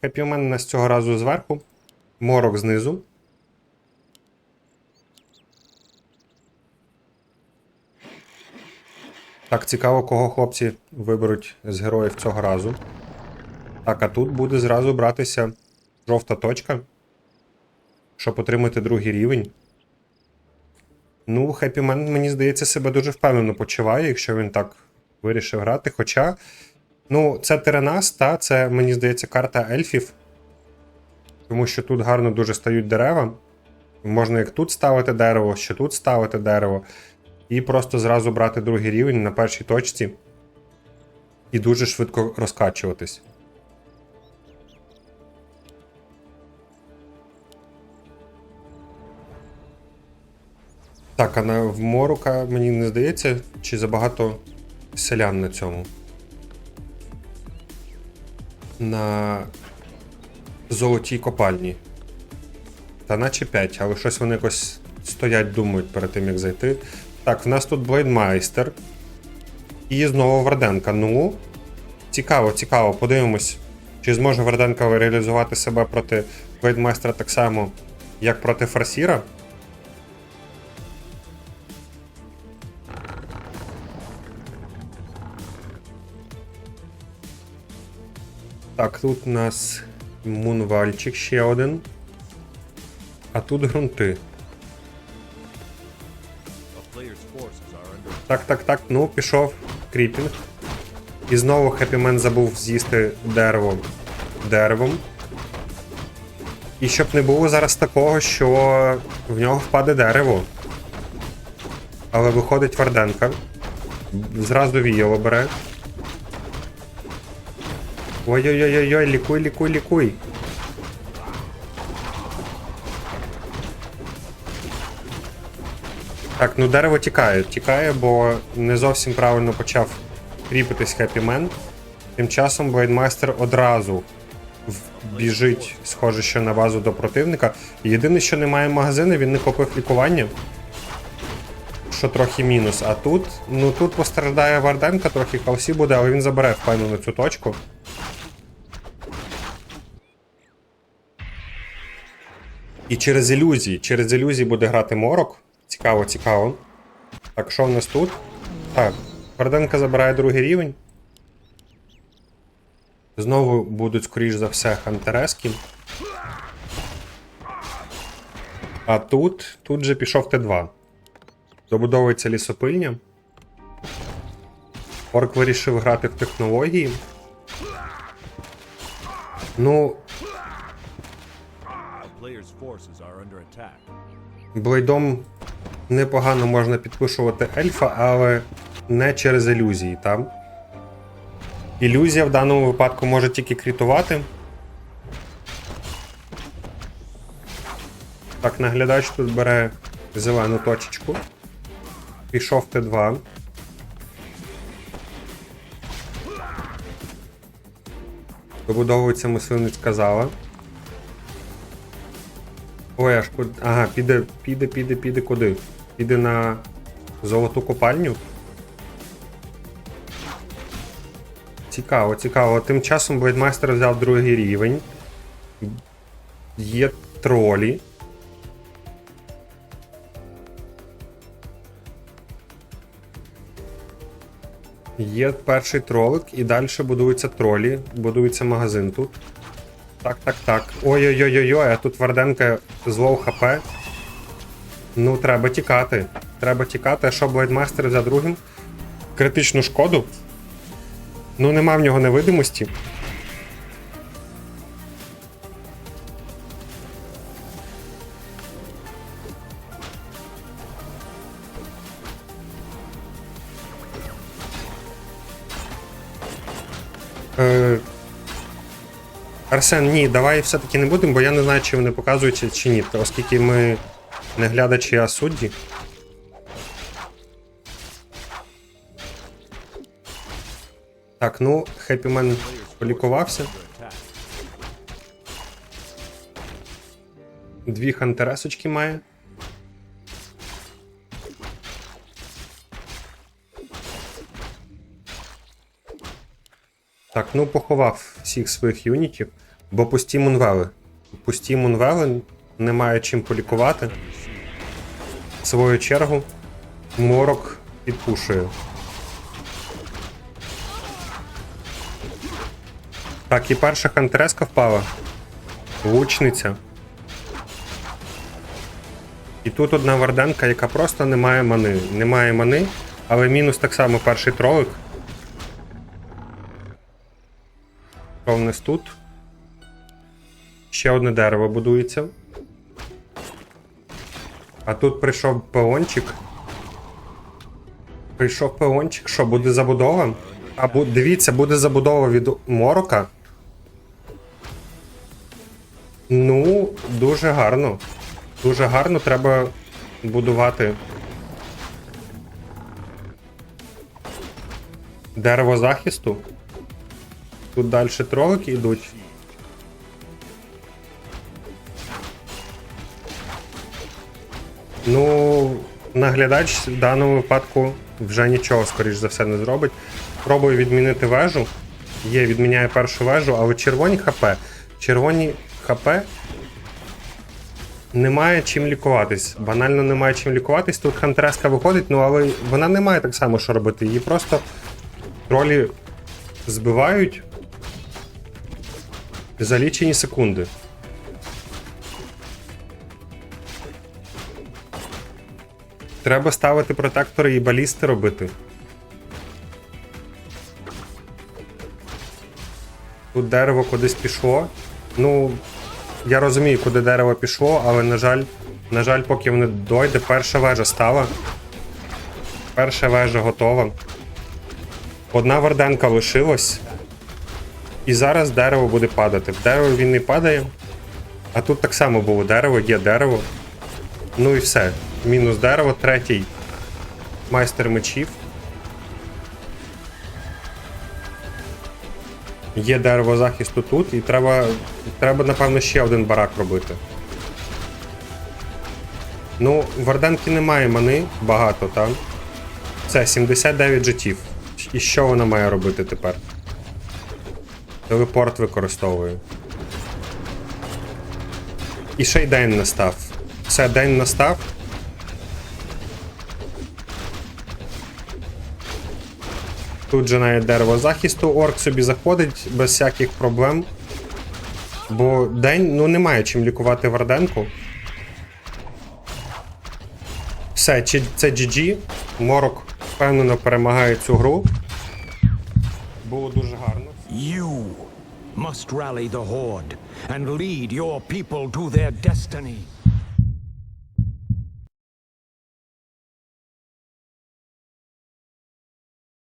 Хеппімен у нас цього разу зверху. Морок знизу. Так, цікаво, кого хлопці виберуть з героїв цього разу. Так, а тут буде зразу братися жовта точка, щоб отримати другий рівень. Ну, Хеппімен, мені здається, себе дуже впевнено почуває, якщо він так вирішив грати. Хоча, ну, це Теренас, та це, мені здається, карта ельфів. Тому що тут гарно дуже стають дерева. Можна як тут ставити дерево, що тут ставити дерево. І просто зразу брати другий рівень на першій точці. І дуже швидко розкачуватись. Так, а на в Морука мені не здається, чи забагато селян на цьому. На золотій копальні. Та наче 5, але щось вони якось стоять, думають перед тим, як зайти. Так, в нас тут Блейдмайстер. І знову Варденка. Ну, цікаво, цікаво, подивимось, чи зможе Варденка реалізувати себе проти Блейдмайстера так само, як проти Фарсіра. Так, тут у нас Мунвальчик ще один. А тут грунти. Так, так, так, ну, пішов кріпінг. І знову Хеппімен забув з'їсти дерево деревом. І щоб не було зараз такого, що в нього впаде дерево. Але виходить Варденка. Зразу віяло бере. Ой-ой-ой-ой, лікуй, лікуй, лікуй. Так, ну дерево тікає. Тікає, бо не зовсім правильно почав кріпитись Хеппімен. Тим часом Блейдмайстер одразу біжить, схоже, що на базу до противника. Єдине, що немає магазину, він не купив лікування. Що трохи мінус. А тут, ну тут постраждає Варденка, трохи хаосі буде, але він забере впевнено цю точку. І через ілюзії. Через ілюзії буде грати Морок. Цікаво, цікаво. Так, що в нас тут? Так, Варденка забирає другий рівень. Знову будуть, скоріш за все, хантерески. А тут, тут же пішов Т2. Добудовується лісопильня. Орк вирішив грати в технології. Ну, Блейдом непогано можна підпишувати ельфа, але не через ілюзії, там. Ілюзія в даному випадку може тільки крітувати. Так, наглядач тут бере зелену точечку. Пішов Т2. Добудовується мисливницька зала. Ой, аж куди. Ага, піде, піде, піде, піде куди? Піде на золоту копальню. Цікаво, цікаво. Тим часом Блейдмайстер взяв другий рівень. Є тролі. Є перший тролик, і далі будуються тролі, будується магазин тут. Так, так, так. Ой-ой-ой-ой, а тут Варденка злоу ХП. Ну, треба тікати. Треба тікати, а що Блейдмастер за другим? Критичну шкоду. Ну, нема в нього невидимості. Е, Арсен, ні, давай все-таки не будемо, бо я не знаю, чи вони показують чи- чи ні, оскільки ми не глядачі, а судді. Так, ну, Хеппімен полікувався. Дві хантересочки має. Так, ну поховав всіх своїх юнітів. Бо пусті мунвели. Пусті мунвели немає чим полікувати. В свою чергу морок підпушує. Так, і перша хантреска впала. Лучниця. І тут одна варденка, яка просто не має мани. Немає мани, але мінус так само перший тролик. Нас тут? Ще одне дерево будується. А тут прийшов пеончик. Прийшов пеончик, що буде забудова? А дивіться, буде забудова від морока. Ну, дуже гарно. Дуже гарно треба будувати дерево захисту. Тут далі тролики йдуть. Ну, наглядач в даному випадку вже нічого, скоріш за все, не зробить. Пробую відмінити вежу. Є, відміняє першу вежу, але червоні ХП. Червоні ХП немає чим лікуватись. Банально немає чим лікуватись. Тут хантреска виходить, ну але вона не має так само, що робити. Її просто тролі збивають за лічені секунди. Треба ставити протектори і балісти робити. Тут дерево кудись пішло. Ну, я розумію, куди дерево пішло, але на жаль, на жаль, поки воно дойде, перша вежа стала. Перша вежа готова. Одна варденка лишилась. І зараз дерево буде падати. Дерево він не падає. А тут так само було дерево, є дерево. Ну і все. Мінус дерево, третій. Майстер мечів. Є дерево захисту тут, і треба, треба, напевно, ще один барак робити. Ну, в Арденки немає мани багато, так? Це 79 життів. І що вона має робити тепер? Телепорт використовує. І ще й день настав. Все, день настав. Тут же навіть дерево захисту, орк собі заходить без всяких проблем. Бо день, ну немає чим лікувати Варденку. Все, це GG. Морок впевнено перемагає цю гру. Було дуже гарно. You must rally the Horde and lead your people to their destiny.